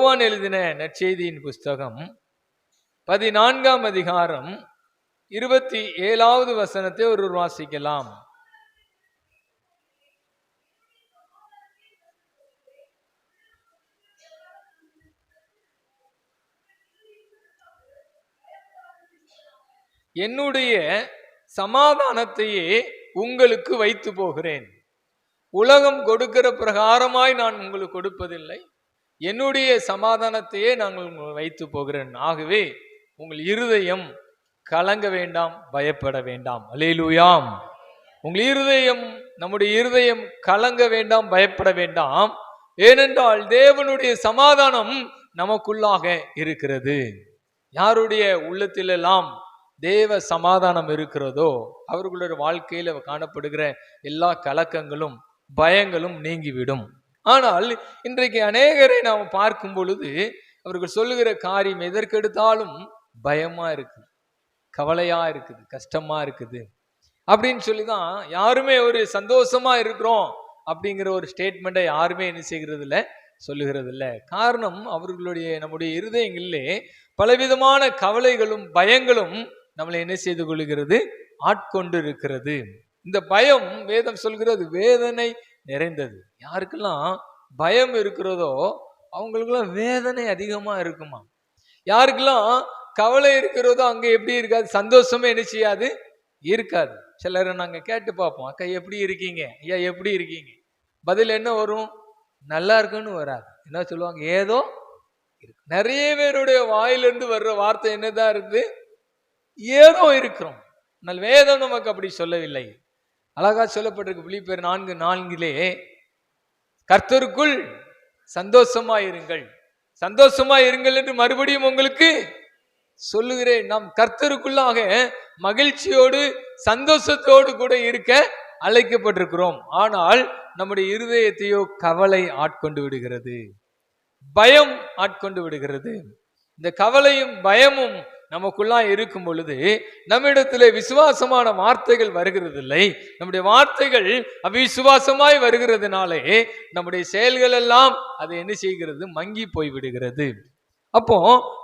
யோவான் எழுதின நற்செய்தியின் புஸ்தகம் பதினான்காம் அதிகாரம் இருபத்தி ஏழாவது வசனத்தை ஒருவர் வாசிக்கலாம். என்னுடைய சமாதானத்தையே உங்களுக்கு வைத்து போகிறேன். உலகம் கொடுக்கிற பிரகாரமாய் நான் உங்களுக்கு கொடுப்பதில்லை. என்னுடைய சமாதானத்தையே நாங்கள் வைத்து போகிறேன். ஆகவே உங்கள் இருதயம் கலங்க வேண்டாம் பயப்பட வேண்டாம். அலேலுயாம் உங்கள் இருதயம் நம்முடைய இருதயம் கலங்க வேண்டாம் பயப்பட வேண்டாம். ஏனென்றால் தேவனுடைய சமாதானம் நமக்குள்ளாக இருக்கிறது. யாருடைய உள்ளத்திலெல்லாம் தேவ சமாதானம் இருக்கிறதோ அவர்களுடைய வாழ்க்கையில் காணப்படுகிற எல்லா கலக்கங்களும் பயங்களும் நீங்கிவிடும். ஆனால் இன்றைக்கு அநேகரை நாம் பார்க்கும் பொழுது அவர்கள் சொல்லுகிற காரியம் எதற்கெடுத்தாலும் பயமா இருக்குது கவலையா இருக்குது கஷ்டமா இருக்குது அப்படின்னு சொல்லி தான் யாருமே ஒரு சந்தோஷமா இருக்கிறோம் அப்படிங்கிற ஒரு ஸ்டேட்மெண்ட்டை யாருமே என்ன செய்கிறது இல்லை சொல்லுகிறது இல்லை காரணம் அவர்களுடைய நம்முடைய இருதயங்களிலே பலவிதமான கவலைகளும் பயங்களும் நம்மளை என்ன செய்து கொள்கிறது? ஆட்கொண்டு இருக்கிறது இந்த பயம் வேதம் சொல்கிறது வேதனை நிறைந்தது. யாருக்கெல்லாம் பயம் இருக்கிறதோ அவங்களுக்கெல்லாம் வேதனை அதிகமா இருக்குமா? யாருக்கெல்லாம் கவலை இருக்கிறதோ அங்க எப்படி இருக்காது சந்தோஷமே என்ன செய்யாது இருக்காது. சிலரை நாங்க கேட்டு பார்ப்போம் அக்கா எப்படி இருக்கீங்க? ஐயா எப்படி இருக்கீங்க? பதில் என்ன வரும்? நல்லா இருக்குன்னு வராது. என்ன சொல்லுவாங்க? ஏதோ இருக்கு. நிறைய பேருடைய வாயிலிருந்து வர்ற வார்த்தை என்னதான் இருக்குது? ஏதோ இருக்கிறோம். ஆனால் வேதம் நமக்கு அப்படி சொல்லவில்லை. அழகா சொல்லப்பட்டிருக்கு பிலிப்பேர் நான்கு நான்கிலே கர்த்தருக்குள் சந்தோஷமா இருங்கள். சந்தோஷமா இருங்கள் என்று மறுபடியும் உங்களுக்கு சொல்லுகிறேன். நாம் கர்த்தருக்குள்ளாக மகிழ்ச்சியோடு சந்தோஷத்தோடு கூட இருக்க அழைக்கப்பட்டிருக்கிறோம். ஆனால் நம்முடைய இருதயத்தையோ கவலை ஆட்கொண்டு விடுகிறது. பயம் ஆட்கொண்டு விடுகிறது. இந்த கவலையும் பயமும் நமக்குள்ளா இருக்கும் பொழுது நம்மிடத்திலே விசுவாசமான வார்த்தைகள் வருகிறதில்லை. நம்முடைய வார்த்தைகள் அவிசுவாசமாய் வருகிறதுனாலே நம்முடைய செயல்கள் எல்லாம் அதை என்ன செய்கிறது? மங்கி போய் விடுகிறது அப்போ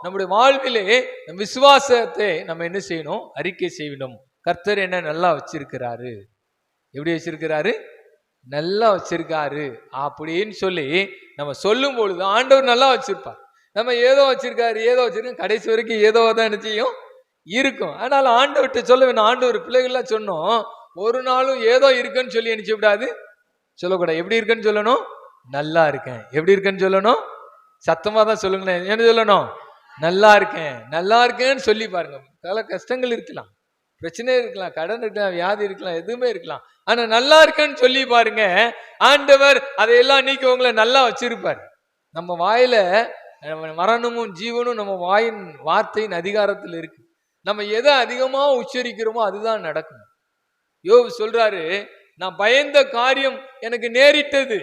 நம்முடைய வாழ்விலே நம் விசுவாசத்தை நம்ம என்ன செய்யணும்? அறிக்கை செய்யணும். கர்த்தர் என்ன நல்லா வச்சிருக்கிறாரு. எப்படி வச்சிருக்கிறாரு? நல்லா வச்சிருக்காரு. அப்படின்னு சொல்லி நம்ம சொல்லும் பொழுது ஆண்டவர் நல்லா வச்சிருப்பார். நம்ம ஏதோ வச்சிருக்காரு ஏதோ வச்சிருக்கோம் கடைசி வரைக்கும் ஏதோ தான் என்ன செய்யும் இருக்கும் ஆனால் ஆண்டவர்கிட்ட சொல்ல வேணும். ஆண்டவர் பிள்ளைகள்லாம் சொன்னோம் ஒரு நாளும் ஏதோ இருக்குன்னு சொல்லி நினைச்சு விடாது சொல்லக்கூடாது. எப்படி இருக்குன்னு சொல்லணும்? நல்லா இருக்கேன். எப்படி இருக்கேன்னு சொல்லணும்? சத்தமாக தான் சொல்லுங்களேன். என்ன சொல்லணும்? நல்லா இருக்கேன். நல்லா இருக்கேன்னு சொல்லி பாருங்க. பல கஷ்டங்கள் இருக்கலாம். பிரச்சனை இருக்கலாம். கடன் இருக்கலாம். வியாதி இருக்கலாம். எதுவுமே இருக்கலாம். ஆனா நல்லா இருக்கேன்னு சொல்லி பாருங்க. ஆண்டவர் அதையெல்லாம் நீக்கி உங்களை நல்லா வச்சிருப்பார். நம்ம வாயில மரணமும் ஜீவனும் நம்ம வாயின் வார்த்தையின் அதிகாரத்தில் இருக்கு. நம்ம எதை அதிகமாக உச்சரிக்கிறோமோ அதுதான் நடக்கும். யோபு சொல்றாரு நான் பயந்த காரியம் எனக்கு நேரிட்டது.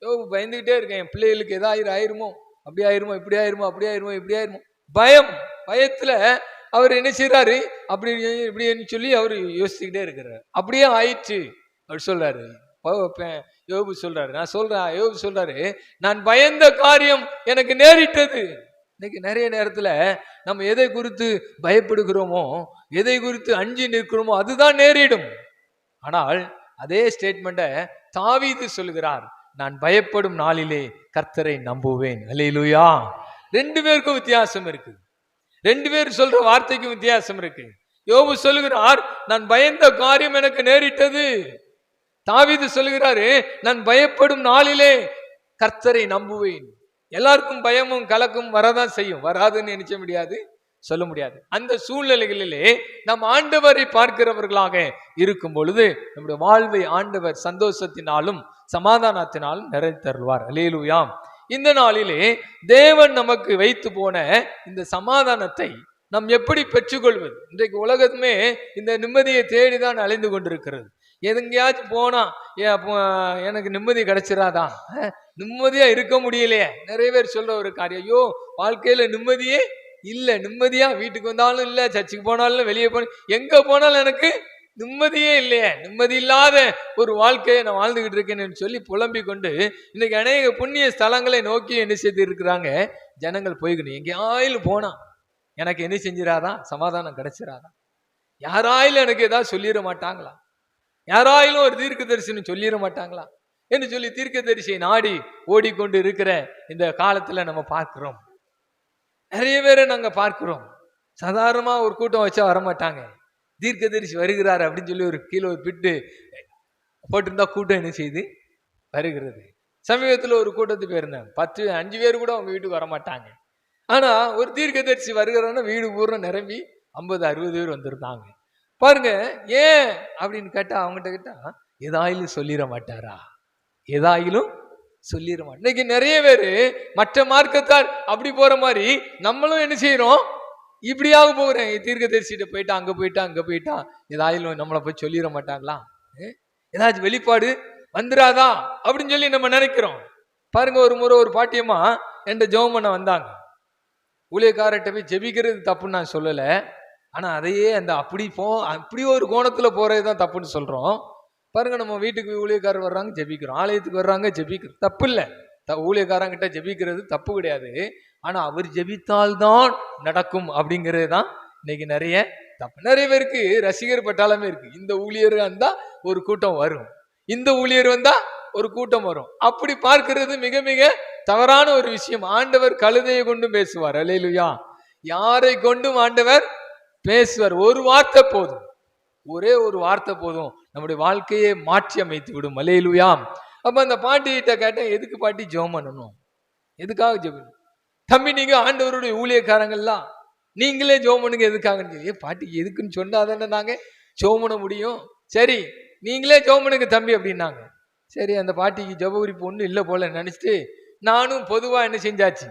யோபு பயந்துகிட்டே இருக்கேன். என் பிள்ளைகளுக்கு எதாயிரம் ஆயிருமோ அப்படி ஆயிருமோ? இப்படி ஆயிருமோ? அப்படி ஆயிருமோ? இப்படி ஆயிருமோ? பயம். பயத்துல அவர் என்ன செய்யறாரு அப்படி இப்படின்னு சொல்லி அவர் யோசிச்சுக்கிட்டே இருக்கிறார். அப்படியே ஆயிடுச்சு அப்படி சொல்றாரு யோபு சொல்றாரு. நான் சொல்றேன் யோபு சொல்றாரு நான் பயந்த காரியம் எனக்கு நேரிட்டது. இன்னைக்கு நிறைய நேரத்துல நம்ம எதை குறித்து பயப்படுகிறோமோ எதை குறித்து அஞ்சி நிற்கிறோமோ அதுதான் நேரிடும். ஆனால் அதே ஸ்டேட்மெண்ட்டை தாவீது சொல்லுகிறார் நான் பயப்படும் நாளிலே கர்த்தரை நம்புவேன். அலையிலுயா ரெண்டு பேருக்கும் வித்தியாசம் இருக்கு. ரெண்டு பேர் சொல்ற வார்த்தைக்கும் வித்தியாசம் இருக்கு. யோபு சொல்லுகிறார் நான் பயந்த காரியம் எனக்கு நேரிட்டது. தாவீது சொல்லுகிறாரு நான் பயப்படும் நாளிலே கர்த்தரை நம்புவேன். எல்லாருக்கும் பயமும் கலக்கும் வரதான் செய்யும். வராதுன்னு நினைச்ச முடியாது சொல்ல முடியாது. அந்த சூழ்நிலைகளிலே நம் ஆண்டவரை பார்க்கிறவர்களாக இருக்கும் பொழுது நம்முடைய வாழ்வை ஆண்டவர் சந்தோஷத்தினாலும் சமாதானத்தினாலும் நிறைத்தருள்வார் அலேலுயாம் இந்த நாளிலே தேவன் நமக்கு வைத்து போன இந்த சமாதானத்தை நாம் எப்படி பெற்றுக்கொள்வது? இன்றைக்கு உலகமே இந்த நிம்மதியை தேடிதான் அலைந்து கொண்டிருக்கிறது. எதுங்கேயாச்சும் போனா எனக்கு நிம்மதி கிடைச்சிடாதா நிம்மதியாக நிம்மதியா இருக்க முடியலையே. நிறைய பேர் சொல்ற ஒரு காரியம். ஐயோ வாழ்க்கையில நிம்மதியே இல்லை. நிம்மதியா வீட்டுக்கு வந்தாலும் இல்லை சர்ச்சுக்கு போனாலும் வெளியே போன எங்க போனாலும் எனக்கு நிம்மதியே இல்லையே. நிம்மதி இல்லாத ஒரு வாழ்க்கையை நான் வாழ்ந்துகிட்டு இருக்கேன்னு சொல்லி புலம்பிக் கொண்டு இன்னைக்கு அநேக புண்ணிய ஸ்தலங்களை நோக்கி என்ன செய்து இருக்கிறாங்க? ஜனங்கள் போய்க்கணும் எங்கேயாயிலும் போனா எனக்கு என்ன செஞ்சிடாதான் சமாதானம் கிடைச்சிடாதான் யாராயிலும் எனக்கு ஏதாவது சொல்லிட மாட்டாங்களா? யாராயிலும் ஒரு தீர்க்க தரிசனம் சொல்லிட மாட்டாங்களா? என்று சொல்லி தீர்க்க தரிசியை நாடி ஓடிக்கொண்டு இருக்கிற இந்த காலத்துல நம்ம பார்க்கிறோம். நிறைய பேரை நாங்க பார்க்கிறோம். சாதாரணமா ஒரு கூட்டம் வச்சா வரமாட்டாங்க. தீர்க்கதரிசி வருகிறார் அப்படின்னு சொல்லி ஒரு கீழே ஒரு பிட்டு போட்டிருந்தா கூட்டம் என்ன செய்யுது வருகிறது. சமீபத்தில் ஒரு கூட்டத்துக்கு போயிருந்தேன். பத்து அஞ்சு பேர் கூட அவங்க வீட்டுக்கு வரமாட்டாங்க. ஆனா ஒரு தீர்க்க தரிசி வருகிறோன்னா வீடு பூரா நிரம்பி ஐம்பது அறுபது பேர் வந்திருந்தாங்க. பாருங்க ஏன் அப்படின்னு கேட்டா அவங்ககிட்ட கேட்டா ஏதாயிலும் சொல்லிட மாட்டாரா? ஏதாயிலும் சொல்லிட மாட்டோம் இன்னைக்கு நிறைய பேர் மற்ற மார்க்கத்தார் அப்படி போற மாதிரி நம்மளும் என்ன செய்யறோம்? இப்படியாக போகிறேன் தீர்க்கதரிசிட்ட போயிட்டா அங்க போயிட்டா அங்க போயிட்டா ஏதாயிலும் நம்மளை போய் சொல்லிட மாட்டாங்களா? ஏ? ஏதாச்சும் வெளிப்பாடு வந்துடாதா அப்படின்னு சொல்லி நம்ம நினைக்கிறோம். பாருங்க ஒரு முறை ஒரு பாட்டியம்மா என்கிட்ட ஜெபம் பண்ண வந்தாங்க. ஊழியக்காரர்கிட்ட போய் ஜெபிக்கிறது தப்புன்னு நான் சொல்லலை. ஆனால் அதையே அந்த அப்படி போ அப்படி ஒரு கோணத்தில் போகிறது தான் தப்புன்னு சொல்கிறோம் பாருங்க நம்ம வீட்டுக்கு ஊழியக்காரர் வர்றாங்க ஜெபிக்கிறோம். ஆலயத்துக்கு வர்றாங்க ஜெபிக்கிறோம். தப்பு இல்லை. த ஊழியக்காரங்கிட்ட ஜெபிக்கிறது தப்பு கிடையாது. ஆனால் அவர் ஜெபித்தால்தான் நடக்கும் அப்படிங்கிறது தான் இன்னைக்கு நிறைய தப்பு. நிறைய பேருக்கு ரசிகர் பட்டாளமே இருக்கு. இந்த ஊழியர் வந்தா ஒரு கூட்டம் வரும். இந்த ஊழியர் வந்தா ஒரு கூட்டம் வரும். அப்படி பார்க்கிறது மிக மிக தவறான ஒரு விஷயம். ஆண்டவர் கழுதையை கொண்டும் பேசுவார். அலையிலுயா யாரை கொண்டும் ஆண்டவர் பேசுவார் ஒரு வார்த்தை போதும். ஒரே ஒரு வார்த்தை போதும். நம்முடைய வாழ்க்கையை மாற்றி அமைத்து விடும். மலையிலுயாம் அப்ப அந்த பாட்டிகிட்ட கேட்டேன் எதுக்கு பாட்டி ஜெபம் பண்ணணும்? எதுக்காக ஜெபம் தம்பி நீங்க ஆண்டவருடைய ஊழியக்காரங்கள்லாம். நீங்களே ஜெபம் பண்ணுங்க எதுக்காகன்னு சொல்லி, ஏ பாட்டி எதுக்குன்னு சொன்னா தானே நாங்க ஜெபம் பண்ண முடியும்? சரி நீங்களே ஜெபம் பண்ணுங்க தம்பி அப்படின்னாங்க. சரி அந்த பாட்டிக்கு ஜெப குறிப்பு ஒன்றும் இல்லை போல நினச்சிட்டு நானும் பொதுவாக என்ன செஞ்சாச்சு?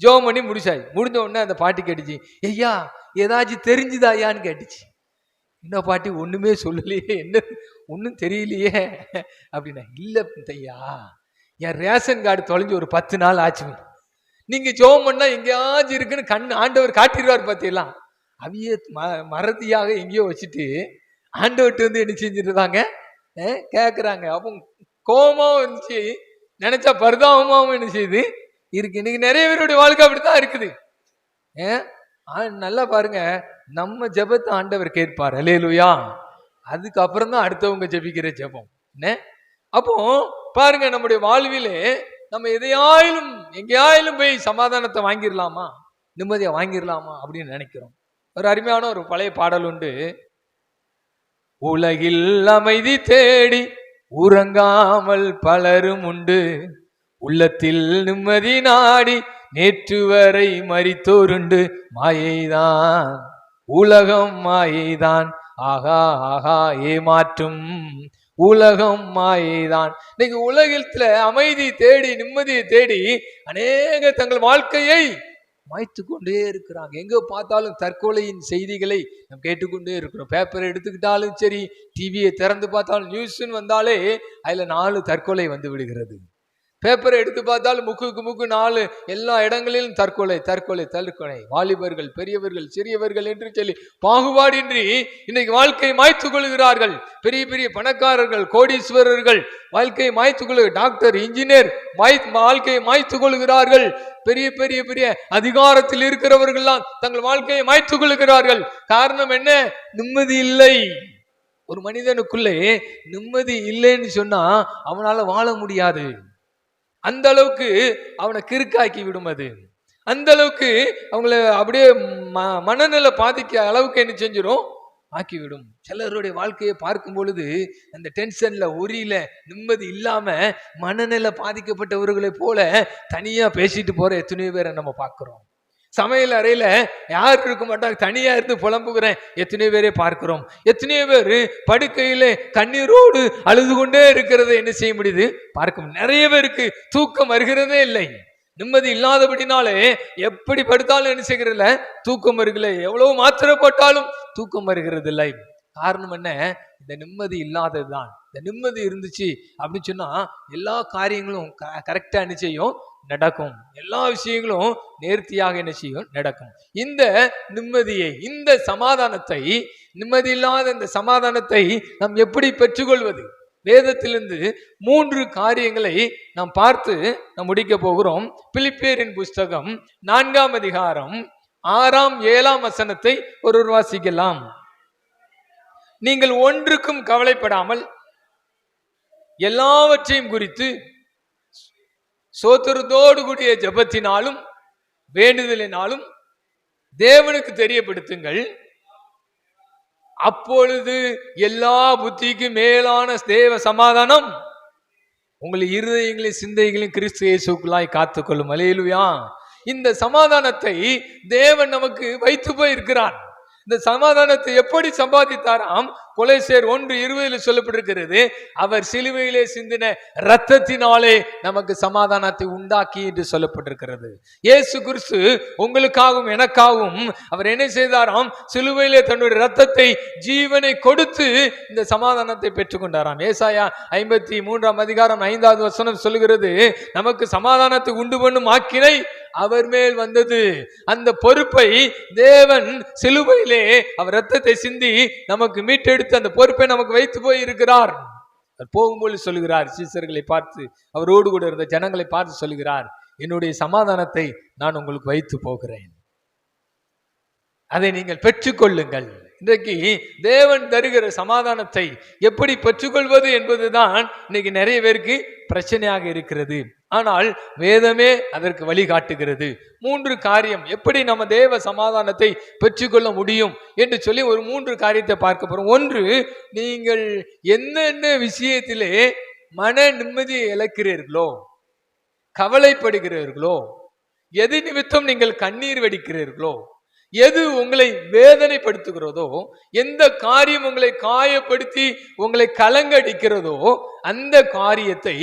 ஜோம் பண்ணி முடிச்சாச்சு. முடிஞ்ச உடனே அந்த பாட்டி கேட்டுச்சு. ஐயா ஏதாச்சும் தெரிஞ்சுதா ஐயான்னு கேட்டுச்சு. என்ன பாட்டி ஒன்றுமே சொல்லலையே என்ன ஒன்றும் தெரியலையே அப்படின்னா இல்லை ஐயா என் ரேஷன் கார்டு தொலைஞ்சு ஒரு பத்து நாள் ஆச்சு. நீங்கள் ஜோம் பண்ணால் எங்கேயாச்சும் இருக்குன்னு கண் ஆண்டவர் காட்டிடுவார் பார்த்தீங்களா அவிய ம மறதியாக எங்கேயோ வச்சுட்டு ஆண்டவர்கிட்ட வந்து என்ன செஞ்சுருந்தாங்க? கேட்குறாங்க அப்போ கோபமாகவும் இருந்துச்சு. நினச்சா பரிதாபமாகவும் என்ன செய்யுது? இருக்கு. இன்னைக்கு நிறைய பேருடைய வாழ்க்கை அப்படித்தான் இருக்குது. ஏன் ஆ, நல்லா பாருங்க. நம்ம ஜெபத்தை ஆண்டவர் கேட்பார். அலேலுயா அதுக்கப்புறம் தான் அடுத்தவங்க ஜெபிக்கிற ஜெபம். என்ன? அப்போ பாருங்க நம்முடைய வாழ்விலே நம்ம எதையாயிலும் எங்கேயாயிலும் போய் சமாதானத்தை வாங்கிடலாமா நிம்மதியை வாங்கிடலாமா அப்படின்னு நினைக்கிறோம். ஒரு அருமையான ஒரு பழைய பாடல் உண்டு. உலகில் அமைதி தேடி உறங்காமல் பலரும் உண்டு. உள்ளத்தில் நிம்மதி நாடி நேற்று வரை மறித்தோருண்டு மாயைதான். உலகம் மாயைதான். ஆகா ஆகா ஏமாற்றும். உலகம் மாயைதான். இன்னைக்கு உலகத்துல அமைதி தேடி நிம்மதியை தேடி அநேக தங்கள் வாழ்க்கையை மாய்த்து கொண்டே இருக்கிறாங்க. எங்க பார்த்தாலும் தற்கொலையின் செய்திகளை நாம் கேட்டுக்கொண்டே இருக்கிறோம். பேப்பரை எடுத்துக்கிட்டாலும் சரி டிவியை திறந்து பார்த்தாலும் நியூஸ்ன்னு வந்தாலே அதுல நாலு தற்கொலை வந்து விடுகிறது. பேப்பரை எடுத்து பார்த்தால் முக்குக்கு முக்கு நாலு எல்லா இடங்களிலும் தற்கொலை தற்கொலை தற்கொலை. வாலிபர்கள் பெரியவர்கள் சிறியவர்கள் என்று சொல்லி பாகுபாடின்றி இன்னைக்கு வாழ்க்கையை மாய்த்து கொள்கிறார்கள். பெரிய பெரிய பணக்காரர்கள் கோடீஸ்வரர்கள் வாழ்க்கையை மாய்த்து கொள்ளு டாக்டர் இன்ஜினியர் மாய் வாழ்க்கையை மாய்த்து கொள்கிறார்கள். பெரிய பெரிய பெரிய அதிகாரத்தில் இருக்கிறவர்கள்லாம் தங்கள் வாழ்க்கையை மாய்த்து கொள்கிறார்கள். காரணம் என்ன? நிம்மதி இல்லை. ஒரு மனிதனுக்குள்ளே நிம்மதி இல்லைன்னு சொன்னா அவனால வாழ முடியாது. அந்த அளவுக்கு அவனை கிறுக்காக்கி விடும் அது. அந்த அளவுக்கு அவங்கள அப்படியே ம மனநிலை பாதிக்க அளவுக்கு என்ன செஞ்சிடும் ஆக்கிவிடும் சிலருடைய வாழ்க்கையை பார்க்கும் பொழுது அந்த டென்ஷன்ல ஒரியில நிம்மதி இல்லாம மனநிலை பாதிக்கப்பட்டவர்களை போல தனியா பேசிட்டு போற எத்தனையோ பேரை நம்ம பார்க்கிறோம். சமையல் அறையில யார் இருக்க மாட்டாங்க தனியா இருந்து புலம்புகிறேன். எத்தனையோ பேரை பார்க்கிறோம். எத்தனையோ பேர் படுக்கையில கண்ணீரோடு அழுது கொண்டே இருக்கிறதை என்ன செய்ய முடியுது? பார்க்க முடியும். நிறைய பேருக்கு தூக்கம் வருகிறதே இல்லை. நிம்மதி இல்லாதபடினாலே எப்படி படுத்தாலும் என்ன செய்கிறதில்ல? தூக்கம் வருகல எவ்வளவு மாத்திரை போட்டாலும் தூக்கம் வருகிறது இல்லை காரணம் என்ன? இந்த நிம்மதி இல்லாததுதான். இந்த நிம்மதி இருந்துச்சு அப்படின்னு சொன்னா எல்லா காரியங்களும் கரெக்டா என்ன செய்யும்? நடக்கும். எல்லா விஷயங்களும் நேர்த்தியாக என்ன செய்யும்? நடக்கும். இந்த நிம்மதியை இந்த சமாதானத்தை நிம்மதி இல்லாத இந்த சமாதானத்தை நாம் எப்படி பெற்றுக்கொள்வது? வேதத்திலிருந்து மூன்று காரியங்களை நாம் பார்த்து நாம் முடிக்க போகிறோம். பிலிப்பேரின் புஸ்தகம் நான்காம் அதிகாரம் ஆறாம் ஏழாம் வசனத்தை ஒருவர் வாசிக்கலாம். நீங்கள் ஒன்றுக்கும் கவலைப்படாமல் எல்லாவற்றையும் குறித்து சோத்திரத்தோடு கூடிய ஜெபத்தினாலும் வேண்டுதலினாலும் தேவனுக்கு தெரியப்படுத்துங்கள். அப்பொழுது எல்லா புத்திக்கும் மேலான தேவ சமாதானம் உங்களை இருதயங்களையும் சிந்தைகளையும் கிறிஸ்து இயேசுக்குள்ளாய் காத்துக்கொள்ளும். அலையிலுயா. இந்த சமாதானத்தை தேவன் நமக்கு வைத்து போயிருக்கிறான் இந்த சமாதானத்தை எப்படி சம்பாதித்தாராம்? கொலைசேர் ஒன்று இருபதில் சொல்லப்பட்டிருக்கிறது அவர் சிலுவையிலே சிந்தின இரத்தத்தினாலே நமக்கு சமாதானத்தை உண்டாக்கி என்று சொல்லப்பட்டிருக்கிறது. இயேசு குருசு உங்களுக்காகவும் எனக்காகவும் அவர் என்ன செய்தாராம்? சிலுவையிலே தன்னுடைய இரத்தத்தை ஜீவனை கொடுத்து இந்த சமாதானத்தை பெற்றுக்கொண்டாராம். ஏசாயா ஐம்பத்தி மூன்றாம் அதிகாரம் ஐந்தாவது வசனம் சொல்லுகிறது நமக்கு சமாதானத்தை உண்டு பண்ணும் ஆக்கினை அவர் மேல் வந்தது. அந்த பொறுப்பை தேவன் சிலுவையிலே அவர் ரத்தத்தை சிந்தி நமக்கு மீட்டெடுத்து அந்த பொறுப்பை நமக்கு வைத்து போய் இருக்கிறார் அவர் போகும்போது சொல்லுகிறார் சீசர்களை பார்த்து அவரோடு கூட இருந்த ஜனங்களை பார்த்து சொல்லுகிறார் என்னுடைய சமாதானத்தை நான் உங்களுக்கு வைத்து போகிறேன். அதை நீங்கள் பெற்றுக்கொள்ளுங்கள். இன்றைக்கு தேவன் தருகிற சமாதானத்தை எப்படி பெற்றுக்கொள்வது என்பதுதான் இன்னைக்கு நிறைய பேருக்கு பிரச்சனையாக இருக்கிறது. ஆனால் வேதமே அதற்கு வழிகாட்டுகிறது. மூன்று காரியம் எப்படி நம்ம தேவ சமாதானத்தை பெற்றுக்கொள்ள முடியும் என்று சொல்லி ஒரு மூன்று காரியத்தை பார்க்க போறோம். ஒன்று நீங்கள் என்னென்ன விஷயத்திலே மன நிம்மதியை இழக்கிறீர்களோ கவலைப்படுகிறீர்களோ எது நிமித்தம் நீங்கள் கண்ணீர் வெடிக்கிறீர்களோ எது உங்களை வேதனைப்படுத்துகிறதோ எந்த காரியம் உங்களை காயப்படுத்தி உங்களை கலங்கடிக்கிறதோ அந்த காரியத்தை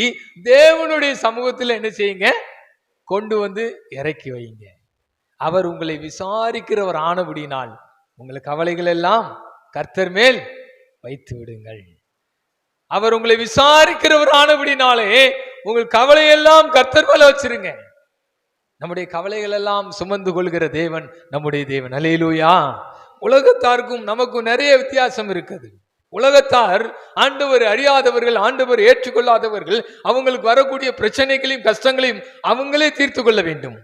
தேவனுடைய சமூகத்தில் என்ன செய்யுங்க? கொண்டு வந்து இறக்கி வைங்க. அவர் உங்களை விசாரிக்கிறவர் ஆனபடினால் உங்களை கவலைகள் எல்லாம் கர்த்தர் மேல் வைத்து விடுங்கள். அவர் உங்களை விசாரிக்கிறவர் ஆனபடினாலே உங்கள் கவலையெல்லாம் கர்த்தர் மேல வச்சிருங்க. நம்முடைய கவலைகள் எல்லாம் சுமந்து கொள்கிற தேவன் நம்முடைய தேவன். அலையிலூயா உலகத்தாருக்கும் நமக்கும் நிறைய வித்தியாசம் இருக்குது. உலகத்தார் ஆண்டவர் அறியாதவர்கள் ஆண்டவர் ஏற்றுக்கொள்ளாதவர்கள் அவங்களுக்கு வரக்கூடிய பிரச்சனைகளையும் கஷ்டங்களையும் அவங்களே தீர்த்து கொள்ள வேண்டும்.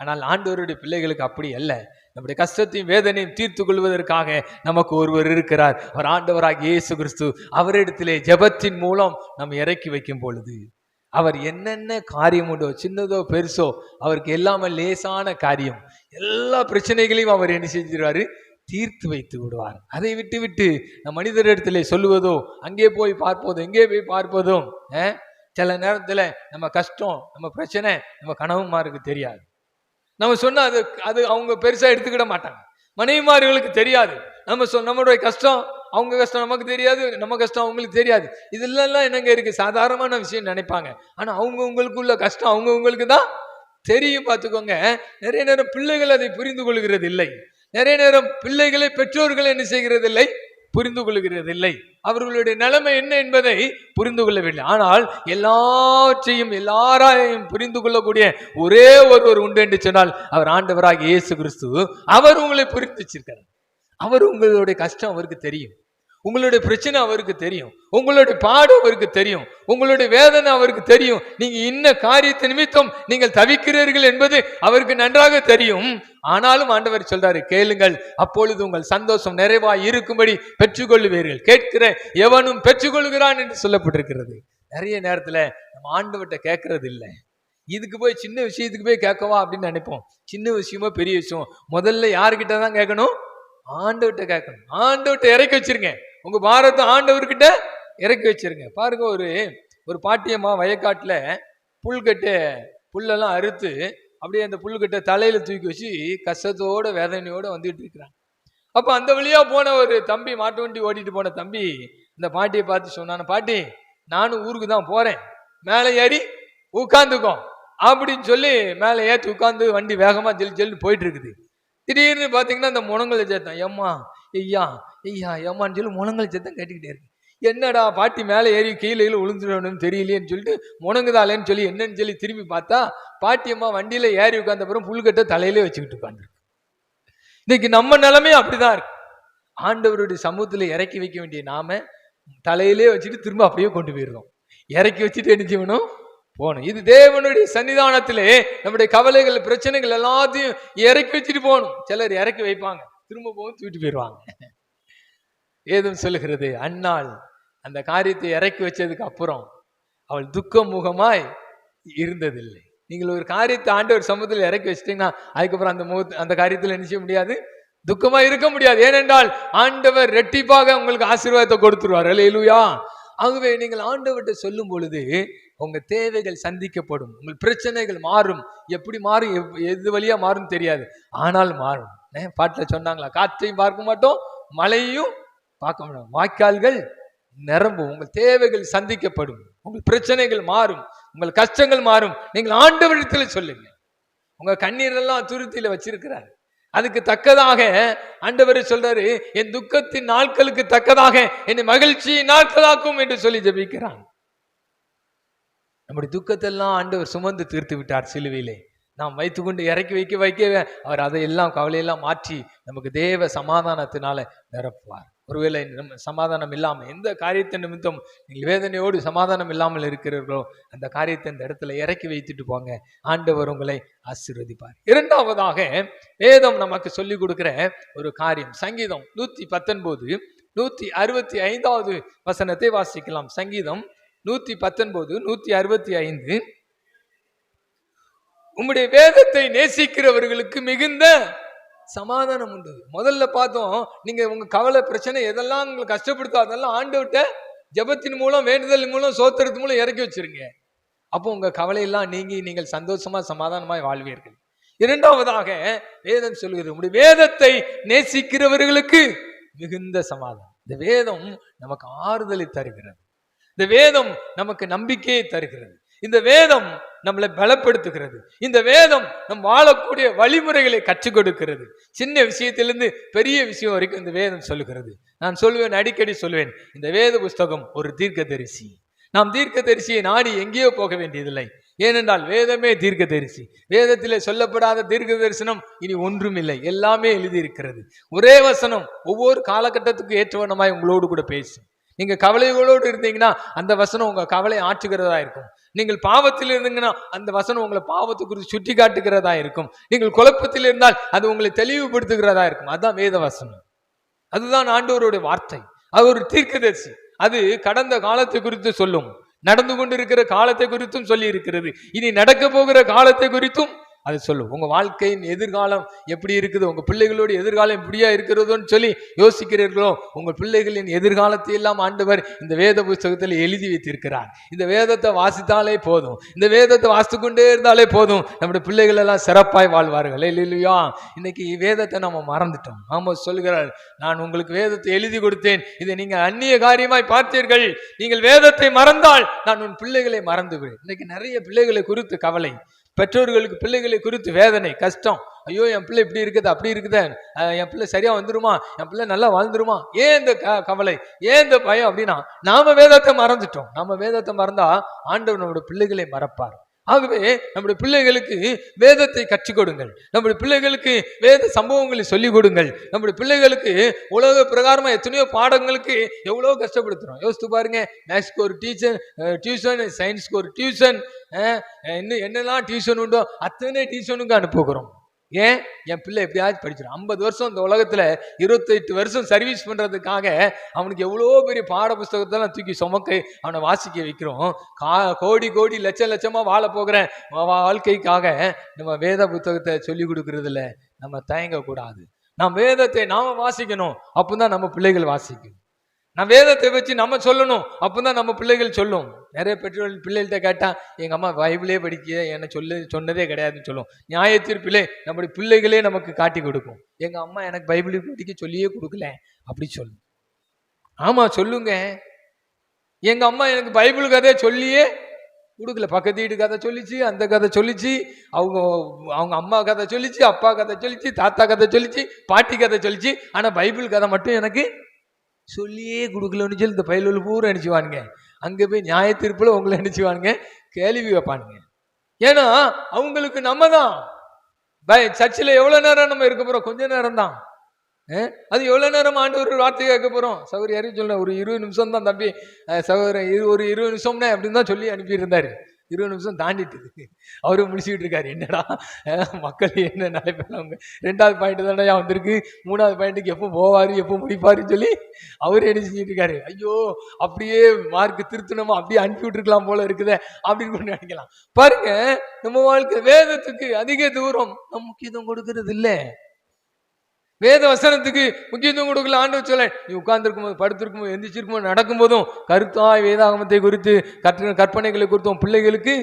ஆனால் ஆண்டவருடைய பிள்ளைகளுக்கு அப்படி அல்ல. நம்முடைய கஷ்டத்தையும் வேதனையும் தீர்த்து கொள்வதற்காக நமக்கு ஒருவர் இருக்கிறார். அவர் ஆண்டவராக இயேசு கிறிஸ்து அவரிடத்திலே ஜெபத்தின் மூலம் நம்ம இறக்கி வைக்கும் பொழுது. அவர் என்னென்ன காரியம் உண்டோ சின்னதோ பெருசோ அவருக்கு எல்லாமே லேசான காரியம். எல்லா பிரச்சனைகளையும் அவர் என்ன செஞ்சிருவாரு? தீர்த்து வைத்து விடுவார். அதை விட்டு விட்டு நம் மனிதரிடத்துல சொல்லுவதோ அங்கே போய் பார்ப்பதோ எங்கே போய் பார்ப்பதோ சில நேரத்தில் நம்ம கஷ்டம் நம்ம பிரச்சனை நம்ம கனவுமாருக்கு தெரியாது. நம்ம சொன்னால் அது அது அவங்க பெருசாக எடுத்துக்கிட மாட்டாங்க. மனைவிமார்களுக்கு தெரியாது. நம்ம சொ நம்மளுடைய கஷ்டம் அவங்க கஷ்டம் நமக்கு தெரியாது நம்ம கஷ்டம் அவங்களுக்கு தெரியாது. இதெல்லாம் என்னங்க இருக்கு? சாதாரணமான விஷயம் நினைப்பாங்க. ஆனா அவங்க உங்களுக்குள்ள கஷ்டம் அவங்க உங்களுக்கு தான் தெரியும் பார்த்துக்கோங்க. நிறைய நேரம் பிள்ளைகள் அதை புரிந்து கொள்கிறது இல்லை. நிறைய நேரம் பிள்ளைகளை பெற்றோர்கள் என்ன செய்கிறது இல்லை? புரிந்து கொள்கிறது இல்லை. அவர்களுடைய நிலைமை என்ன என்பதை புரிந்து கொள்ளவில்லை. ஆனால் எல்லாவற்றையும் எல்லாராயும் புரிந்து கொள்ளக்கூடிய ஒரே ஒருவர் உண்டு என்று சொன்னால் அவர் ஆண்டவராக இயேசு கிறிஸ்து. அவர் உங்களை புரிந்து வச்சிருக்கிறார். அவர் உங்களுடைய கஷ்டம் அவருக்கு தெரியும். உங்களுடைய பிரச்சனை அவருக்கு தெரியும். உங்களுடைய பாடு அவருக்கு தெரியும். உங்களுடைய வேதனை அவருக்கு தெரியும். நீங்க இன்ன காரியத்தை நிமித்தம் நீங்கள் தவிக்கிறீர்கள் என்பது அவருக்கு நன்றாக தெரியும். ஆனாலும் ஆண்டவர் சொல்றாரு கேளுங்கள் அப்பொழுது உங்கள் சந்தோஷம் நிறைவாய் இருக்கும்படி பெற்றுக்கொள்ளுவீர்கள். கேட்கிற எவனும் பெற்றுக்கொள்கிறான் என்று சொல்லப்பட்டிருக்கிறது. நிறைய நேரத்துல நம்ம ஆண்டவர்கிட்ட கேட்கறது இல்லை. இதுக்கு போய் சின்ன விஷயத்துக்கு போய் கேட்கவா அப்படின்னு நினைப்போம். சின்ன விஷயமோ பெரிய விஷயம். முதல்ல யாருக்கிட்ட தான் கேட்கணும்? ஆண்டவர்கிட்ட கேட்கணும். ஆண்டவர்கிட்ட இறக்கி வச்சிருங்க. உங்க பாரத்தை ஆண்டவர்கிட்ட இறக்கி வச்சிருங்க. பாருங்க ஒரு ஒரு பாட்டியம்மா வயக்காட்டுல புல்கட்டு புல்லெல்லாம் அறுத்து அப்படியே அந்த புல்கட்டை தலையில தூக்கி வச்சு கஷ்டத்தோட வேதனையோட வந்துட்டு இருக்கிறாங்க. அப்ப அந்த வழியா போன ஒரு தம்பி மாட்டு வண்டி ஓட்டிட்டு போன தம்பி இந்த பாட்டியை பார்த்து சொன்னான பாட்டி நானும் ஊருக்கு தான் போறேன். மேலே ஏறி உட்காந்துக்கோ. அப்படின்னு சொல்லி மேலே ஏற்றி உட்காந்து வண்டி வேகமா ஜெல் ஜெல்னு போயிட்டு இருக்குது. திடீர்னு பார்த்தீங்கன்னா அந்த முனங்களை சேர்த்தான். ஏம்மா ஐயா ஐயா ஏமான்னு சொல்லி முழங்கல் சத்தம் கேட்டுக்கிட்டே இருக்கு. என்னடா பாட்டி மேலே ஏறி கீழே விழுந்துடணும்னு தெரியலையேன்னு சொல்லிட்டு முணங்குதாலேன்னு சொல்லி என்னன்னு சொல்லி திரும்பி பார்த்தா பாட்டியம்மா வண்டியில் ஏறி உட்காந்த அப்புறம் புல்கட்டை தலையிலே வச்சுக்கிட்டு உட்காந்துருக்கு இன்னைக்கு நம்ம நிலமையும் அப்படிதான் இருக்கு. ஆண்டவருடைய சமூகத்தில் இறக்கி வைக்க வேண்டிய நாம தலையிலே வச்சுட்டு திரும்ப அப்படியே கொண்டு போயிடுறோம் இறக்கி வச்சுட்டு என்ன செய்யணும்? போகணும். இது தேவனுடைய சன்னிதானத்திலே நம்முடைய கவலைகள் பிரச்சனைகள் எல்லாத்தையும் இறக்கி வச்சுட்டு போகணும். சிலர் இறக்கி வைப்பாங்க. திரும்ப போகும் தூக்கிட்டு போயிடுவாங்க ஏதும் சொல்லுகிறது? அன்னாள் அந்த காரியத்தை இறக்கி வச்சதுக்கு அப்புறம் அவள் துக்க முகமாய் இருந்ததில்லை. நீங்கள் ஒரு காரியத்தை ஆண்டவர் சமூகத்தில் இறக்கி வச்சிட்டீங்கன்னா அதுக்கப்புறம் அந்த முகத்து அந்த காரியத்தில் நினைச்ச முடியாது? துக்கமா இருக்க முடியாது. ஏனென்றால் ஆண்டவர் ரெட்டிப்பாக உங்களுக்கு ஆசீர்வாதத்தை கொடுத்துருவார். அல்லேலூயா ஆகவே நீங்கள் ஆண்டவர்கிட்ட சொல்லும் பொழுது உங்க தேவைகள் சந்திக்கப்படும். உங்கள் பிரச்சனைகள் மாறும். எப்படி மாறும்? எவ்- எது வழியா மாறும் தெரியாது. ஆனால் மாறும். ஏன்? சொன்னாங்களா காற்றையும் பார்க்க மாட்டோம் மழையும் பார்க்க முடியும். வாய்க்கால்கள் நிரம்பும். உங்கள் தேவைகள் சந்திக்கப்படும். உங்கள் பிரச்சனைகள் மாறும். உங்கள் கஷ்டங்கள் மாறும். நீங்கள் ஆண்டவரிடத்தில் சொல்லுங்க உங்க கண்ணீரெல்லாம் துருத்தியில் துருத்தியில வச்சிருக்கிறார். அதுக்கு தக்கதாக ஆண்டவர் சொல்றாரு என் துக்கத்தின் நாட்களுக்கு தக்கதாக என்னை மகிழ்ச்சி நாட்களாக்கும் என்று சொல்லி ஜபிக்கிறான். நம்முடைய துக்கத்தெல்லாம் ஆண்டவர் சுமந்து தீர்த்து விட்டார் சிலுவையிலே. நாம் வைத்துக்கொண்டு இறக்கி வைக்க வைக்க அவர் அதையெல்லாம் கவலையெல்லாம் மாற்றி நமக்கு தேவ சமாதானத்தினால நிரப்புவார். ஒருவேளை நம்ம சமாதானம் இல்லாமல் எந்த காரியத்தை நிமித்தம் நீங்கள் வேதனையோடு சமாதானம் இல்லாமல் இருக்கிறீர்களோ அந்த காரியத்தை இந்த இடத்துல இறக்கி வைத்துட்டு போங்க. ஆண்டவர் உங்களை ஆசீர்வதிப்பார். இரண்டாவதாக வேதம் நமக்கு சொல்லிக் கொடுக்கிற ஒரு காரியம். சங்கீதம் நூத்தி பத்தொன்பது நூற்றி அறுபத்தி ஐந்தாவது வசனத்தை வாசிக்கலாம். சங்கீதம் நூற்றி பத்தொன்பது நூத்தி அறுபத்தி ஐந்து. உம்முடைய வேதத்தை நேசிக்கிறவர்களுக்கு மிகுந்த சமாதானம் உண்டு. முதல்ல பார்த்தோம் நீங்க உங்க கவலை பிரச்சனை எதெல்லாம் உங்களுக்கு கஷ்டப்படுத்தோ அதெல்லாம் ஆண்டவர்கிட்ட ஜெபத்தின் மூலம் வேண்டுதல் மூலம் சோத்திரத்து மூலம் இறக்கி வச்சிருங்க. அப்போ உங்க கவலையெல்லாம் நீங்கி நீங்கள் சந்தோஷமா சமாதானமாய் வாழ்வீர்கள். இரண்டாவதாக வேதம் சொல்கிறது உங்களுடைய வேதத்தை நேசிக்கிறவர்களுக்கு மிகுந்த சமாதானம். இந்த வேதம் நமக்கு ஆறுதலை தருகிறது. இந்த வேதம் நமக்கு நம்பிக்கையை தருகிறது. இந்த வேதம் நம்மளை பலப்படுத்துகிறது. இந்த வேதம் நம் வாழக்கூடிய வழிமுறைகளை கற்றுக் கொடுக்கிறது. சின்ன விஷயத்திலிருந்து பெரிய விஷயம் வரைக்கும் இந்த வேதம் சொல்லுகிறது. நான் சொல்லுவேன் அடிக்கடி சொல்லுவேன் இந்த வேத புஸ்தகம் ஒரு தீர்க்கதரிசி. நாம் தீர்க்கதரிசியை நாடி எங்கேயோ போக வேண்டியதில்லை. ஏனென்றால் வேதமே தீர்க்கதரிசி. வேதத்திலே சொல்லப்படாத தீர்க்க தரிசனம் இனி ஒன்றும் இல்லை. எல்லாமே எழுதியிருக்கிறது. ஒரே வசனம் ஒவ்வொரு காலகட்டத்துக்கு ஏற்றவனமாய் உங்களோடு கூட பேசும். நீங்க கவலைகளோடு இருந்தீங்கன்னா அந்த வசனம் உங்க கவலை ஆற்றுகிறதா இருக்கும். நீங்கள் பாவத்தில் இருந்தீங்கன்னா அந்த வசனம் உங்களை பாவத்தை குறித்து சுட்டி காட்டுகிறதா இருக்கும். நீங்கள் குழப்பத்தில் இருந்தால் அது உங்களை தெளிவுபடுத்துகிறதா இருக்கும். அதுதான் வேத வசனம். அதுதான் ஆண்டவருடைய வார்த்தை. அது ஒரு தீர்க்கதரிசி. அது கடந்த காலத்தை குறித்து சொல்லும். நடந்து கொண்டிருக்கிற காலத்தை குறித்தும் சொல்லி இருக்கிறது இனி நடக்க போகிற காலத்தை குறித்தும் அது சொல்லும் உங்க வாழ்க்கையின் எதிர்காலம் எப்படி இருக்குது? உங்க பிள்ளைகளோட எதிர்காலம் எப்படியா இருக்கிறதோன்னு சொல்லி யோசிக்கிறீர்களோ உங்கள் பிள்ளைகளின் எதிர்காலத்தை எல்லாம் ஆண்டவர் இந்த வேத புஸ்தகத்தில் எழுதி வைத்திருக்கிறார். இந்த வேதத்தை வாசித்தாலே போதும். இந்த வேதத்தை வாசித்து கொண்டே இருந்தாலே போதும். நம்முடைய பிள்ளைகள் எல்லாம் சிறப்பாய் வாழ்வார்கள். இல்லையா இன்னைக்கு வேதத்தை நம்ம மறந்துட்டோம். ஆமா சொல்கிறார் நான் உங்களுக்கு வேதத்தை எழுதி கொடுத்தேன். இதை நீங்கள் அந்நிய காரியமாய் பார்த்தீர்கள். நீங்கள் வேதத்தை மறந்தால் நான் உன் பிள்ளைகளை மறந்துவிடுவேன். இன்னைக்கு நிறைய பிள்ளைகளை குறித்து கவலை. பெற்றோர்களுக்கு பிள்ளைகளை குறித்து வேதனை கஷ்டம். ஐயோ என் பிள்ளை இப்படி இருக்குது அப்படி இருக்குதே. என் பிள்ளை சரியா வந்துருமா? என் பிள்ளை நல்லா வாழ்ந்துருமா? ஏன் இந்த க- கவலை? ஏன் இந்த பயம் அப்படின்னா நாம வேதத்தை மறந்துட்டோம். நாம வேதத்தை மறந்தா ஆண்டவர் பிள்ளைகளை மறப்பார். ஆகவே நம்முடைய பிள்ளைகளுக்கு வேதத்தை கற்றுக் கொடுங்கள். நம்முடைய பிள்ளைகளுக்கு வேத சம்பவங்களை சொல்லிக் கொடுங்கள். நம்முடைய பிள்ளைகளுக்கு உலக பிரகாரமாக எத்தனையோ பாடங்களுக்கு எவ்வளோ கஷ்டப்படுத்துகிறோம் யோசித்து பாருங்க. மேக்ஸ்க்கு ஒரு டீச்சர் டியூஷன் சயின்ஸ்க்கு ஒரு டியூஷன் இன்னும் என்னெல்லாம் டியூஷன் உண்டோ அத்தனை டியூஷனுக்கு அனுப்புகிறோம் ஏன்? என் பிள்ளை எப்படியாச்சும் படிச்சிடும் ஐம்பது வருஷம் இந்த உலகத்தில் இருபத்தெட்டு வருஷம் சர்வீஸ் பண்ணுறதுக்காக அவனுக்கு எவ்வளோ பெரிய பாட புஸ்தகத்தெல்லாம் தூக்கி சுமக்க அவனை வாசிக்க வைக்கிறோம். கா கோடி கோடி லட்சம் லட்சமாக வாழ போகிற வா- வாழ்க்கைக்காக நம்ம வேத புத்தகத்தை சொல்லி கொடுக்கறதுல நம்ம தயங்கக்கூடாது. நாம் வேதத்தை நாம் வாசிக்கணும். அப்போ தான் நம்ம பிள்ளைகள் வாசிக்கும். நான் வேதத்தை வச்சு நம்ம சொல்லணும். அப்போ தான் நம்ம பிள்ளைகள் சொல்லும். நிறைய பெற்றோர்கள் பிள்ளைகள்கிட்ட கேட்டால் எங்கள் அம்மா பைபிளே படிக்க என்னை சொல்லு சொன்னதே கிடையாதுன்னு சொல்லுவோம். நியாய தீர்ப்பிலே நம்முடைய பிள்ளைகளே நமக்கு காட்டி கொடுக்கும். எங்கள் அம்மா எனக்கு பைபிள் படிக்க சொல்லியே கொடுக்கல. அப்படி சொல்லும் ஆமாம் சொல்லுங்க. எங்கள் அம்மா எனக்கு பைபிள் கதையை சொல்லியே கொடுக்கல. பக்கத்து வீட்டு கதை சொல்லிச்சு அந்த கதை சொல்லிச்சு அவங்க அவங்க அம்மா கதை சொல்லிச்சு அப்பா கதை சொல்லிச்சு தாத்தா கதை சொல்லிச்சு பாட்டி கதை சொல்லிச்சு. ஆனால் பைபிள் கதை மட்டும் எனக்கு சொல்லியே கொடுக்கலன்னு சொல்லி இந்த பயலுள்ள பூரா அனுப்பிச்சுவானுங்க அங்கே போய் நியாய தீர்ப்பில் உங்களை நினச்சிவானுங்க கேள்வி வைப்பானுங்க. ஏன்னா அவங்களுக்கு நம்ம தான் பய சர்ச்சில் எவ்வளோ நேரம் நம்ம இருக்க போகிறோம் கொஞ்ச நேரம் தான் அது எவ்வளோ நேரம் ஆண்டு ஒரு வார்த்தை கேட்க போகிறோம் சகோதரி யாரையும் சொல்ல ஒரு இருபது நிமிஷம் தான் தம்பி. அஹ் சகோதரன் இரு ஒரு இருபது நிமிஷம்னே அப்படின்னு தான் சொல்லி அனுப்பியிருந்தாரு. இருபது நிமிஷம் தாண்டிட்டு அவரும் முடிச்சுக்கிட்டு இருக்காரு என்னடா மக்கள் என்ன நினைப்பாங்க ரெண்டாவது பாயிண்ட் தானே வந்திருக்கு. மூணாவது பாயிண்ட்டுக்கு எப்போ போவார் எப்போ முடிப்பாருன்னு சொல்லி அவர் என்ன செஞ்சுட்டு இருக்காரு ஐயோ அப்படியே மார்க் திருத்தணுமா? அப்படியே அனுப்பி விட்டுருக்கலாம் போல இருக்குதே அப்படின்னு கூட நினைக்கலாம். பாருங்க நம்ம வாழ்க்கை வேதத்துக்கு அதிக தூரம் நம்ம முக்கியத்துவம் கொடுக்கறது இல்லை. வேத வசனத்துக்கு முக்கியத்துவம் கொடுக்கல ஆண்டு சொல்ல நீ உட்கார்ந்துருக்கும் போது படுத்திருக்கும் போது எந்திரிச்சிருக்கும் போது நடக்கும்போதும் கருத்தாய் வேதாகமத்தை குறித்து கற்று கற்பனைகளை குறித்தும் பிள்ளைகளுக்கு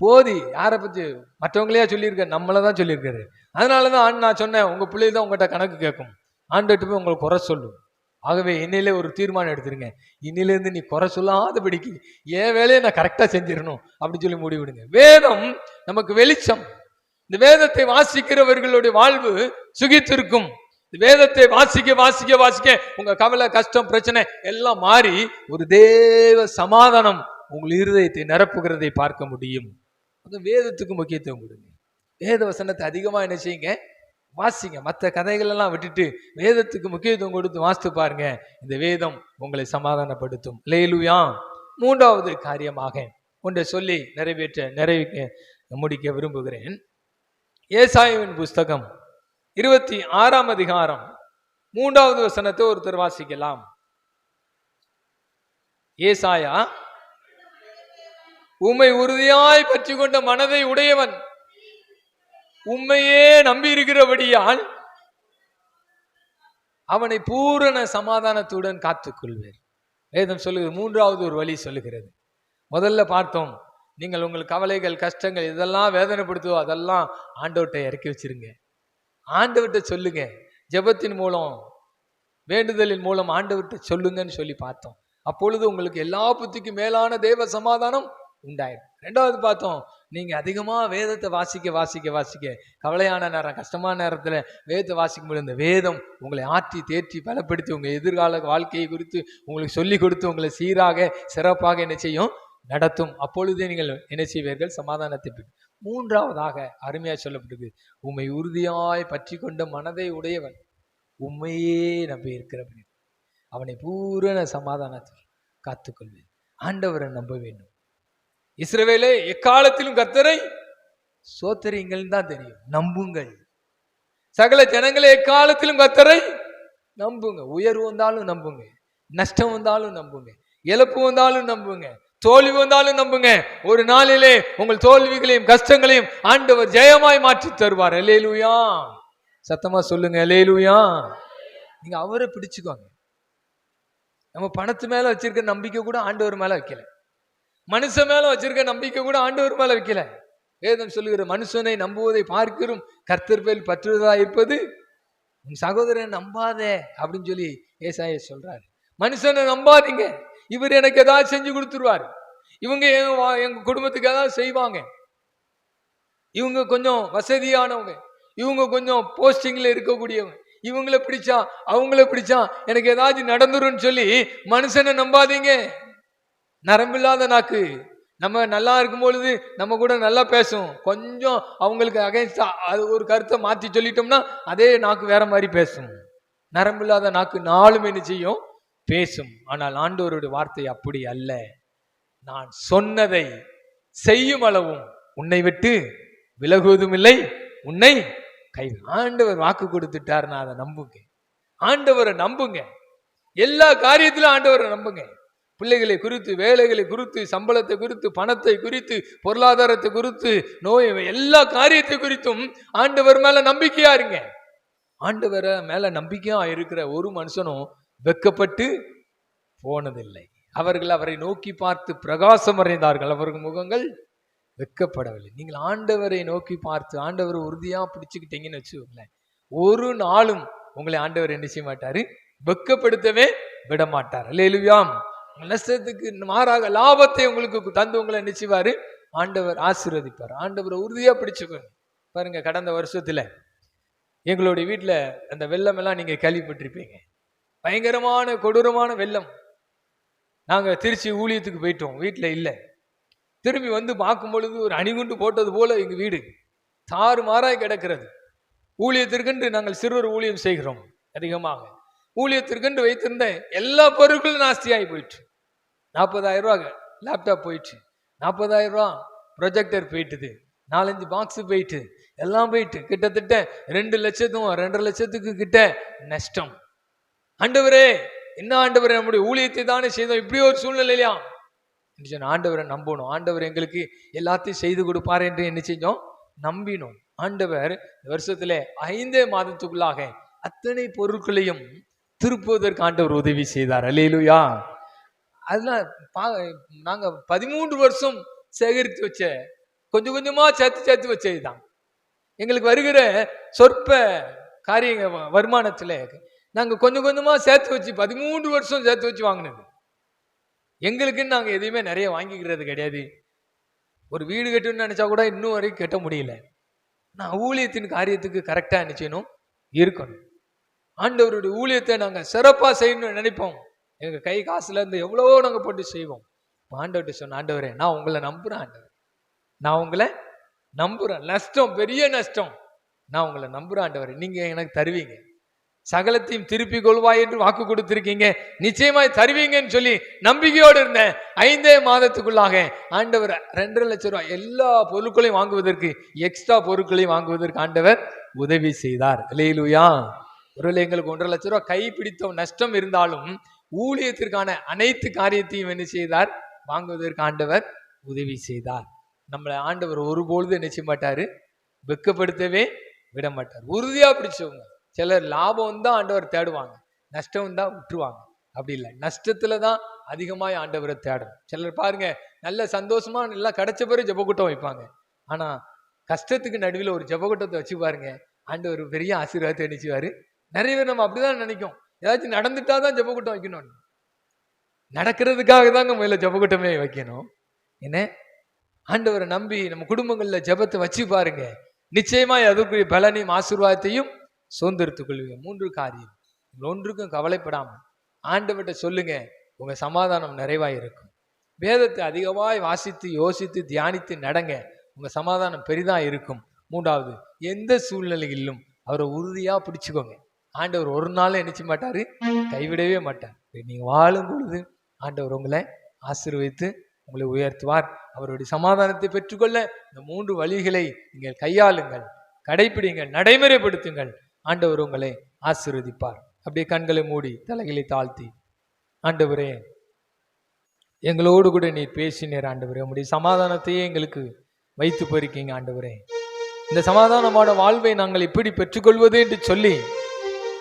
போதி. யாரை பற்றி மற்றவங்களையா சொல்லியிருக்காரு நம்மளை தான் சொல்லியிருக்காரு. அதனால தான் ஆண்டு நான் சொன்னேன் உங்கள் பிள்ளை தான் உங்கள்கிட்ட கணக்கு கேட்கும். ஆண்டுகிட்ட போய் உங்களை குறை சொல்லும் ஆகவே இன்னிலே ஒரு தீர்மானம் எடுத்துருங்க. இன்னிலேருந்து நீ குறை சொல்லாதபடிக்கு என் வேலையை நான் கரெக்டாக செஞ்சிடணும் அப்படின்னு சொல்லி முடிவிடுங்க வேதம் நமக்கு வெளிச்சம். இந்த வேதத்தை வாசிக்கிறவர்களுடைய வாழ்வு சுகித்திருக்கும். இந்த வேதத்தை வாசிக்க வாசிக்க வாசிக்க உங்க கவலை கஷ்டம் பிரச்சனை எல்லாம் மாறி ஒரு தேவ சமாதானம் உங்கள் இருதயத்தை நிரப்புகிறதை பார்க்க முடியும். அது வேதத்துக்கு முக்கியத்துவம் கொடுங்க. வேத வசனத்தை அதிகமாக என்ன செய்யுங்க? வாசிங்க. மற்ற கதைகளெல்லாம் விட்டுட்டு வேதத்துக்கு முக்கியத்துவம் கொடுத்து வாசித்து பாருங்க. இந்த வேதம் உங்களை சமாதானப்படுத்தும். லேலுயா மூன்றாவது காரியமாக ஒன்றை சொல்லி நிறைவேற்ற நிறைவிக்க முடிக்க விரும்புகிறேன். ஏசாயுவின் புஸ்தகம் இருபத்தி ஆறாம் அதிகாரம் மூன்றாவது வசனத்தை ஒருத்தர் வாசிக்கலாம். ஏசாயா உம்மை உறுதியாய் பற்றி கொண்ட மனதை உடையவன். உண்மையே நம்பி இருக்கிறபடியால் அவனை பூரண சமாதானத்துடன் காத்துக்கொள்வேன். வேதம் சொல்லுகிறது மூன்றாவது ஒரு வழி சொல்லுகிறது. முதல்ல பார்த்தோம் நீங்கள் உங்கள் கவலைகள் கஷ்டங்கள் இதெல்லாம் வேதனைப்படுத்துவோ அதெல்லாம் ஆண்டோட்டை இறக்கி வச்சிருங்க. ஆண்டவர்கிட்ட சொல்லுங்க. ஜெபத்தின் மூலம் வேண்டுதலின் மூலம் ஆண்டவர்கிட்ட சொல்லுங்கன்னு சொல்லி பார்த்தோம். அப்பொழுது உங்களுக்கு எல்லா புத்திக்கும் மேலான தேவ சமாதானம் உண்டாயிடும் ரெண்டாவது பார்த்தோம் நீங்க அதிகமா வேதத்தை வாசிக்க வாசிக்க வாசிக்க கவலையான நேரம் கஷ்டமான நேரத்துல வேதத்தை வாசிக்கும் போது இந்த வேதம் உங்களை ஆற்றி தேற்றி பலப்படுத்தி உங்க எதிர்கால வாழ்க்கையை குறித்து உங்களுக்கு சொல்லி கொடுத்து உங்களை சீராக சிறப்பாக என்ன செய்யும்? நடத்தும். அப்பொழுதே நீங்கள் என்ன செய்வீர்கள்? சமாதானத்தை மூன்றாவதாக அருமையாக சொல்லப்பட்டது. உம்மை உறுதியாய் பற்றி கொண்ட மனதை உடையவன் உண்மையே நம்பி இருக்கிறவன். அவனை பூரண சமாதானத்தில் காத்துக்கொள்வேன். ஆண்டவரை நம்ப வேண்டும். இஸ்ரவேலே எக்காலத்திலும் கர்த்தரை சோத்தரிங்கள் தான் தெரியும். நம்புங்கள். சகல ஜனங்களே எக்காலத்திலும் கர்த்தரை நம்புங்க. உயர்வு வந்தாலும் நம்புங்க. நஷ்டம் வந்தாலும் நம்புங்க. இழப்பு வந்தாலும் நம்புங்க. தோல்வி வந்தாலும் நம்புங்க. ஒரு நாளிலே உங்கள் தோல்விகளையும் கஷ்டங்களையும் ஆண்டவர் ஜெயமாய் மாற்றி தருவார். எலேலுயா சத்தமா சொல்லுங்க எலேலுயா நீங்க அவரை பிடிச்சுக்கோங்க. நம்ம பணத்து மேல வச்சிருக்க நம்பிக்கை கூட ஆண்டவர் மேல வைக்கல. மனுஷன் மேல வச்சிருக்க நம்பிக்கை கூட ஆண்டவர் மேல வைக்கல. வேதம் சொல்லுகிற மனுஷனை நம்புவதை பார்க்கிறோம். கர்த்தர் பேல் பற்றுவதா இருப்பது உன் சகோதரன் நம்பாதே. அப்படின்னு சொல்லி ஏசாய சொல்றாரு. மனுஷனை நம்பாதீங்க. இவர் எனக்கு ஏதாவது செஞ்சு கொடுத்துருவார். இவங்க எங்க வா- குடும்பத்துக்கு ஏதாவது செய்வாங்க. இவங்க கொஞ்சம் வசதியானவங்க. இவங்க கொஞ்சம் போஸ்டிங்ல இருக்கக்கூடியவங்க. இவங்கள பிடிச்சா அவங்கள பிடிச்சா எனக்கு ஏதாச்சும் நடந்துரும்னு சொல்லி மனுஷனை நம்பாதீங்க. நரம்பில்லாத நாக்கு. நம்ம நல்லா இருக்கும் பொழுது நம்ம கூட நல்லா பேசும் கொஞ்சம் அவங்களுக்கு அகைன்ஸ்டா அது ஒரு கருத்தை மாத்தி சொல்லிட்டோம்னா அதே நாக்கு வேற மாதிரி பேசும். நரம்பில்லாத நாக்கு நாளும் என்ன செய்யும்? பேசும். ஆனால் ஆண்டோருடைய வார்த்தை அப்படி அல்ல. நான் சொன்னதை செய்யும் அளவும் உன்னை விட்டு விலகுவதும் இல்லை. உன்னை கை ஆண்டவர் வாக்கு கொடுத்துட்டார் நான் அதை நம்புங்க. ஆண்டவரை நம்புங்க. எல்லா காரியத்திலும் ஆண்டவரை நம்புங்க. பிள்ளைகளை குறித்து வேலைகளை குறித்து சம்பளத்தை குறித்து பணத்தை குறித்து பொருளாதாரத்தை குறித்து நோய் எல்லா காரியத்தை குறித்தும் ஆண்டவர் மேல நம்பிக்கையா இருங்க. ஆண்டவரை மேல நம்பிக்கையா இருக்கிற ஒரு மனுஷனும் வெக்கப்பட்டு போனதில்லை. அவர்கள் அவரை நோக்கி பார்த்து பிரகாசம் அடைந்தார்கள். அவர்கள் முகங்கள் வெக்கப்படவில்லை நீங்கள் ஆண்டவரை நோக்கி பார்த்து ஆண்டவரை உறுதியாக பிடிச்சுக்கிட்டீங்கன்னு வச்சுக்கோங்களேன். ஒரு நாளும் உங்களை ஆண்டவர் என்ன செய்ய மாட்டாரு? வெக்கப்படுத்தவே விட மாட்டார் அல்லேலுயாம் நஷ்டத்துக்கு மாறாக லாபத்தை உங்களுக்கு தந்து உங்களை நினைச்சுவாரு ஆண்டவர் ஆசீர்வதிப்பார். ஆண்டவரை உறுதியாக பிடிச்சுக்கோங்க பாருங்க கடந்த வருஷத்துல எங்களுடைய வீட்டில் அந்த வெள்ளமெல்லாம் நீங்கள் கேள்விப்பட்டிருப்பீங்க. பயங்கரமான கொடூரமான வெள்ளம். நாங்கள் திருச்சி ஊழியத்துக்கு போயிட்டோம். வீட்டில் இல்லை. திரும்பி வந்து பார்க்கும் பொழுது ஒரு அணிகுண்டு போட்டது போல் எங்கள் வீடு. தாறு மாறாய் கிடக்கிறது. ஊழியத்திற்கென்று நாங்கள் சிறுவர் ஊழியம் செய்கிறோம் அதிகமாக. ஊழியத்திற்கென்று வைத்திருந்த எல்லா பொருட்களும் நாஸ்தியாகி போயிட்டு நாற்பதாயிரம் ரூபா லேப்டாப் போயிட்டு நாற்பதாயிரம் ரூபா ப்ரொஜெக்டர் போயிட்டுது. நாலஞ்சு பாக்ஸு போயிட்டு எல்லாம் போயிட்டு. கிட்டத்தட்ட ரெண்டு லட்சத்தும் ரெண்டரை லட்சத்துக்கு கிட்ட நஷ்டம். ஆண்டவரே என்ன ஆண்டவரே நம்முடைய ஊழியத்தை தானே செய்தோம்? இப்படி ஒரு சூழ்நிலையா என்று சொன்ன ஆண்டவரை நம்பணும் ஆண்டவர் எங்களுக்கு எல்லாத்தையும் செய்து கொடுப்பார் என்று என்ன செஞ்சோம்? நம்பினோம். ஆண்டவர் வருஷத்துல ஐந்தே மாதத்துக்குள்ளாக அத்தனை பொருட்களையும் திருப்புவதற்கு ஆண்டவர் உதவி செய்தார். அலையிலுயா அதெல்லாம் பா நாங்கள் பதிமூன்று வருஷம் சேகரித்து வச்ச கொஞ்சம் கொஞ்சமாக சேர்த்து சேர்த்து வச்சதுதான். எங்களுக்கு வருகிற சொற்ப காரியங்க வருமானத்தில் நாங்கள் கொஞ்சம் கொஞ்சமாக சேர்த்து வச்சு பதிமூன்று வருஷம் சேர்த்து வச்சு வாங்கினது. எங்களுக்குன்னு நாங்கள் எதையுமே நிறைய வாங்கிக்கிறது கிடையாது. ஒரு வீடு கட்டணும்னு நினச்சா கூட இன்னும் வரைக்கும் கட்ட முடியல. நான் ஊழியத்தின் காரியத்துக்கு கரெக்டாக நினைச்சணும் இருக்கணும். ஆண்டவருடைய ஊழியத்தை நாங்கள் சிறப்பாக செய்யணும்னு நினைப்போம். எங்கள் கை காசுலேருந்து எவ்வளவோ நாங்கள் போட்டு செய்வோம். ஆண்டவர்கிட்ட சொன்ன ஆண்டவரே நான் உங்களை நம்புகிறேன் ஆண்டவர். நான் உங்களை நம்புகிறேன் நஷ்டம் பெரிய நஷ்டம். நான் உங்களை நம்புகிறேன் ஆண்டவர். நீங்கள் எனக்கு தருவீங்க. சகலத்தையும் திருப்பி கொள்வாய் என்று வாக்கு கொடுத்திருக்கீங்க. நிச்சயமாய் தருவீங்கன்னு சொல்லி நம்பிக்கையோடு இருந்தேன். ஐந்தே மாதத்துக்குள்ளாக ஆண்டவர் ரெண்டரை லட்சம் ரூபாய் எல்லா பொருட்களையும் வாங்குவதற்கு எக்ஸ்ட்ரா பொருட்களையும் வாங்குவதற்கு ஆண்டவர் உதவி செய்தார். இல்லையிலுயா ஒருவேளை எங்களுக்கு ஒன்றரை லட்ச ரூபா கை பிடித்த நஷ்டம் இருந்தாலும் ஊழியத்திற்கான அனைத்து காரியத்தையும் என்ன செய்தார்? வாங்குவதற்கு ஆண்டவர் உதவி செய்தார். நம்மளை ஆண்டவர் ஒருபொழுது என்ன செய்ய மாட்டார்? வெட்கப்படுத்தவே விட மாட்டார் உறுதியா பிடிச்சவங்க. சிலர் லாபம் தான் ஆண்டவர் தேடுவாங்க நஷ்டம் தான் விட்டுருவாங்க. அப்படி இல்லை. நஷ்டத்துல தான் அதிகமாக ஆண்டவரை தேடணும். சிலர் பாருங்க நல்ல சந்தோஷமா நல்லா கிடைச்ச பிறகு ஜெபக்கூட்டம் வைப்பாங்க. ஆனா கஷ்டத்துக்கு நடுவில் ஒரு ஜெபக்கூட்டத்தை வச்சு பாருங்க ஆண்டவர் பெரிய ஆசீர்வாதத்தை நினைச்சுவாரு நிறைய பேர் நம்ம அப்படிதான் நினைக்கும். ஏதாச்சும் நடந்துட்டா தான் ஜெபக்கூட்டம் வைக்கணும் நடக்கிறதுக்காக தாங்க முதல்ல ஜெபக்கூட்டமே வைக்கணும். என்ன? ஆண்டவரை நம்பி நம்ம குடும்பங்களில் ஜெபத்தை வச்சு பாருங்க. நிச்சயமா அதற்குரிய பலனையும் ஆசீர்வாதத்தையும் சுதந்திரத்துக் கொள்வீங்க. மூன்று காரியம். ஒன்றுக்கும் கவலைப்படாமல் ஆண்டவர்கிட்ட சொல்லுங்க. உங்க சமாதானம் நிறைவாக இருக்கும். வேதத்தை அதிகமாய் வாசித்து யோசித்து தியானித்து நடங்க. உங்க சமாதானம் பெரிதா இருக்கும். மூன்றாவது எந்த சூழ்நிலையிலும் அவரை உறுதியா பிடிச்சுக்கோங்க. ஆண்டவர் ஒரு நாளும் நினைச்ச மாட்டாரு. கைவிடவே மாட்டார். நீங்க வாழும் பொழுது ஆண்டவர் உங்களை ஆசீர்வதித்து உங்களை உயர்த்துவார். அவருடைய சமாதானத்தை பெற்றுக்கொள்ள இந்த மூன்று வழிகளை நீங்கள் கையாளுங்கள். கடைப்பிடிங்கள். நடைமுறைப்படுத்துங்கள். ஆண்டவர் உங்களை ஆசீர்வதிப்பார். அப்படியே கண்களை மூடி தலைகளை தாழ்த்தி. ஆண்டவரே எங்களோடு கூட நீர் பேசினீர் ஆண்டவரே. உங்களுடைய சமாதானத்தையே எங்களுக்கு வைத்து போயிருக்கீங்க ஆண்டவரே. இந்த சமாதானமான வாழ்வை நாங்கள் எப்படி பெற்றுக்கொள்வது என்று சொல்லி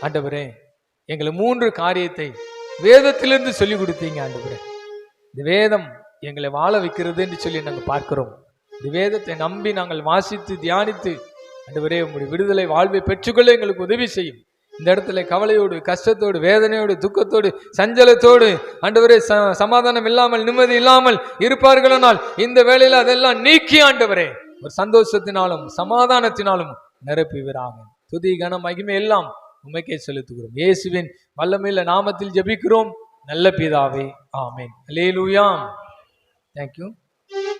ஆண்டவரே எங்களை மூன்று காரியத்தை வேதத்திலிருந்து சொல்லி கொடுத்தீங்க ஆண்டவரே. இந்த வேதம் எங்களை வாழ வைக்கிறது என்று சொல்லி நாங்கள் பார்க்கிறோம். இந்த வேதத்தை நம்பி நாங்கள் வாசித்து தியானித்து அன்றுவரே உங்களுடைய விடுதலை வாழ்வை பெற்றுக்கொள்ள எங்களுக்கு உதவி செய்யும். இந்த இடத்துல கவலையோடு கஷ்டத்தோடு வேதனையோடு துக்கத்தோடு சஞ்சலத்தோடு ஆண்டவரே ச சமாதானம் இல்லாமல் நிம்மதி இல்லாமல் இருப்பார்களானால் இந்த வேலையில் அதெல்லாம் நீக்கி ஆண்டவரே ஒரு சந்தோஷத்தினாலும் சமாதானத்தினாலும் நிரப்புவீராக. துதி கன மகிமை எல்லாம் உமைக்கே செலுத்துகிறோம். இயேசுவின் வல்லமையில நாமத்தில் ஜெபிக்கிறோம். நல்ல பிதாவே ஆமேன். லேலூயாம் தேங்க்யூ